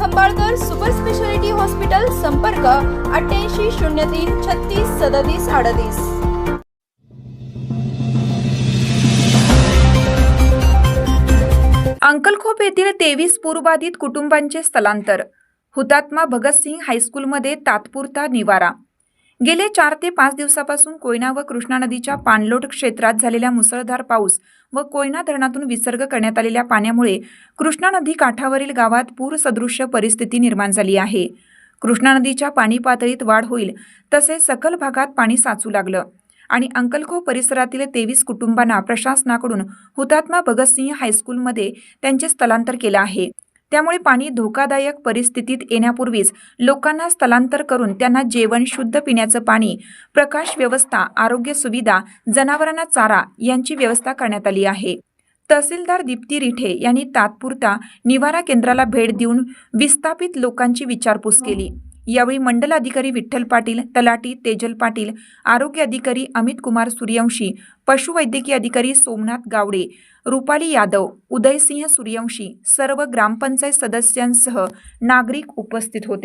Khambalkar super speciality hospital संपर्क अठ्ठ्याऐंशी शून्य तीन छत्तीस सदतीस अडतीस. अंकलखोप येथील तेवीस पूरबाधित कुटुंबांचे स्थलांतर. हुतात्मा भगतसिंग हायस्कूलमध्ये तात्पुरता निवारा. गेले चार ते पाच दिवसापासून कोयना व कृष्णा नदीच्या पाणलोट क्षेत्रात झालेल्या मुसळधार पाऊस व कोयना धरणातून विसर्ग करण्यात आलेल्या पाण्यामुळे कृष्णा नदी काठावरील गावात पूरसदृश्य परिस्थिती निर्माण झाली आहे. कृष्णा नदीच्या पाणी पातळीत वाढ होईल तसेच सखल भागात पाणी साचू लागलं आणि अंकलखो परिसरातील तेवीस कुटुंबांना प्रशासनाकडून हुतात्मा भगतसिंह हायस्कूलमध्ये त्यांचे स्थलांतर केलं आहे. त्यामुळे पाणी धोकादायक परिस्थितीत येण्यापूर्वीच लोकांना स्थलांतर करून त्यांना जेवण शुद्ध पिण्याचं पाणी प्रकाश व्यवस्था आरोग्य सुविधा जनावरांना चारा यांची व्यवस्था करण्यात आली आहे. तहसीलदार दीप्ती रिठे यांनी तात्पुरता निवारा केंद्राला भेट देऊन विस्थापित लोकांची विचारपूस केली. यावेळी मंडल अधिकारी विठ्ठल पाटील तलाटी तेजल पाटील आरोग्य अधिकारी अमित कुमार सूर्यवंशी पशुवैद्यकीय अधिकारी सोमनाथ गावडे रुपाली यादव उदयसिंह सूर्यवंशी सर्व ग्रामपंचायत सदस्यांसह नागरिक उपस्थित होते.